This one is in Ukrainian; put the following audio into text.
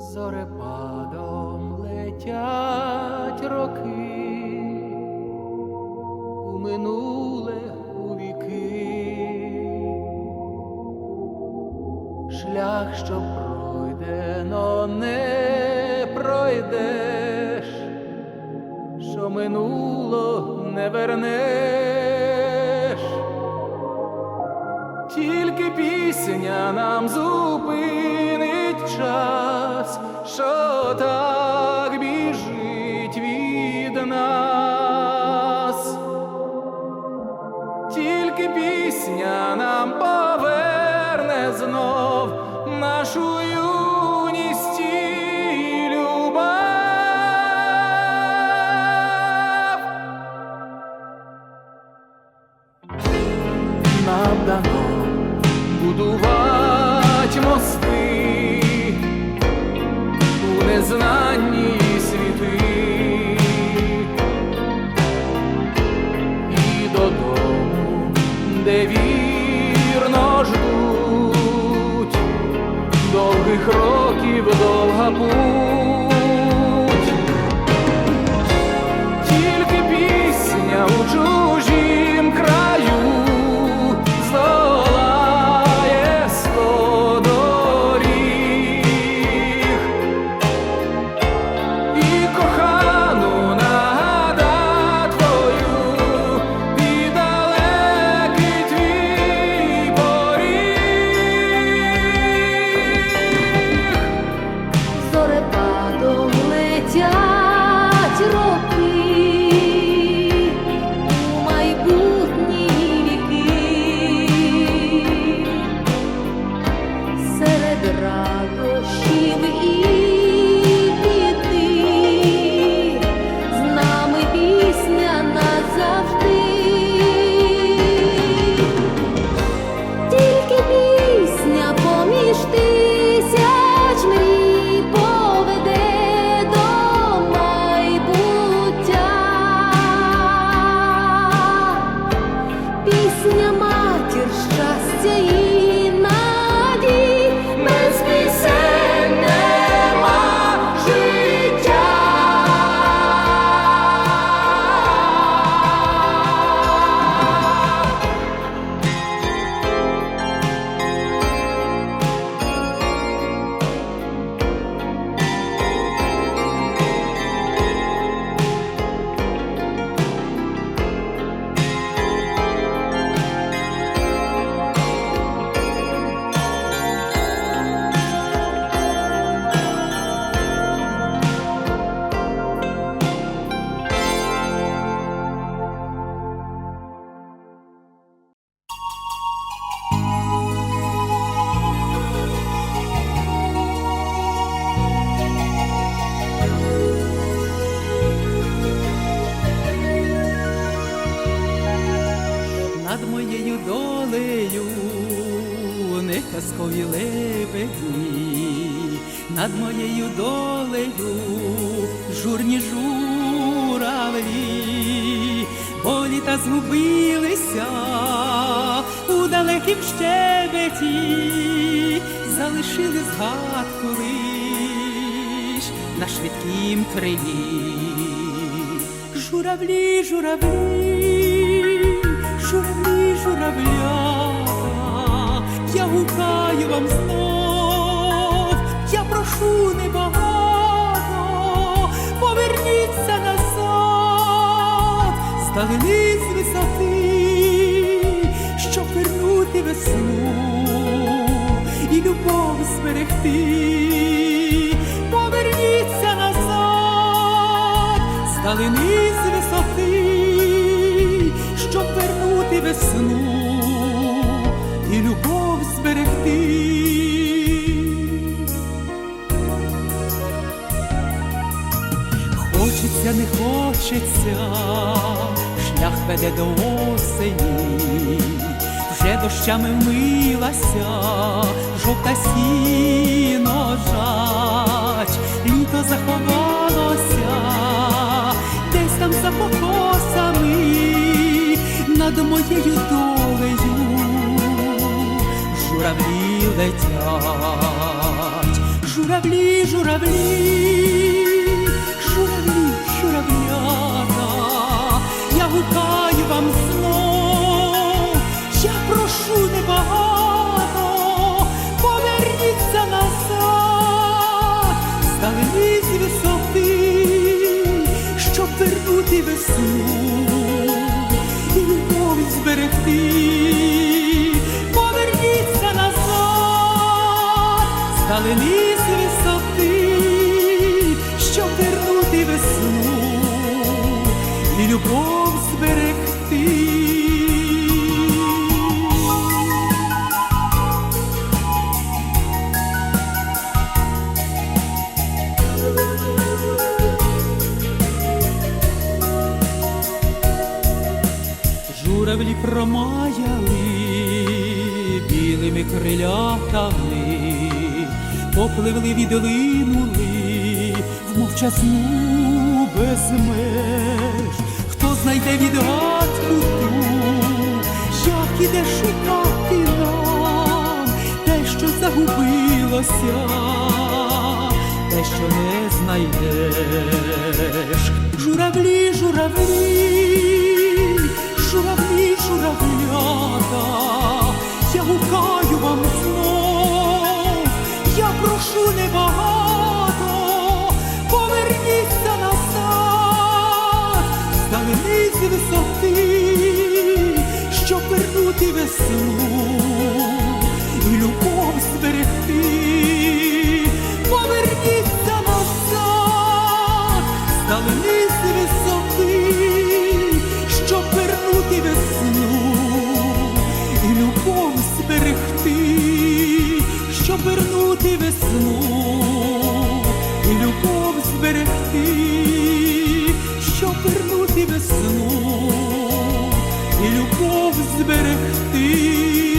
Зорепадом летять роки, у минуле у віки, шлях, що пройдено, не пройдеш, що минуло не вернеш. Тільки пісня нам зупинить час, що так біжить від нас. Тільки пісня нам поверне знов нашу незнанні світи і додому, де вірно ждуть довгих років довга путь. Моєю долею не казкові лебеді, над моєю долею журні журавлі, бо літа згубилися у далекім щебеті, залишили згадку лиш на швидкім крилі. Журавлі, журавлі, журавлі, журавлята, я гукаю вам знов, я прошу небагато, поверніться назад, здалені з висоти, щоб вернути весну і любов зберегти, поверніться назад, здалени з висоти, весну і любов зберегти. Хочеться, не хочеться, шлях веде до осені, вже дощами вмилася, жовта сіно моєю долею. Журавлі летять, Журавлі, журавлі, журавлі, журавлята, я гукаю вам знов, я прошу небагато, поверніться назад, стали з висоти, щоб вернути весну зберегти. Поверніться назад, стали з висоти, щоб вернути весну і любов Журавлі промаяли білими крилятами, попливли відлинули в мовчазну без меж. Хто знайде відгадку ту, як іде шукати нам те, що загубилося, те, що не знайдеш. Журавлі, журавлі, вернути весну і любов зберегти, щоб вернути весну і любов зберегти.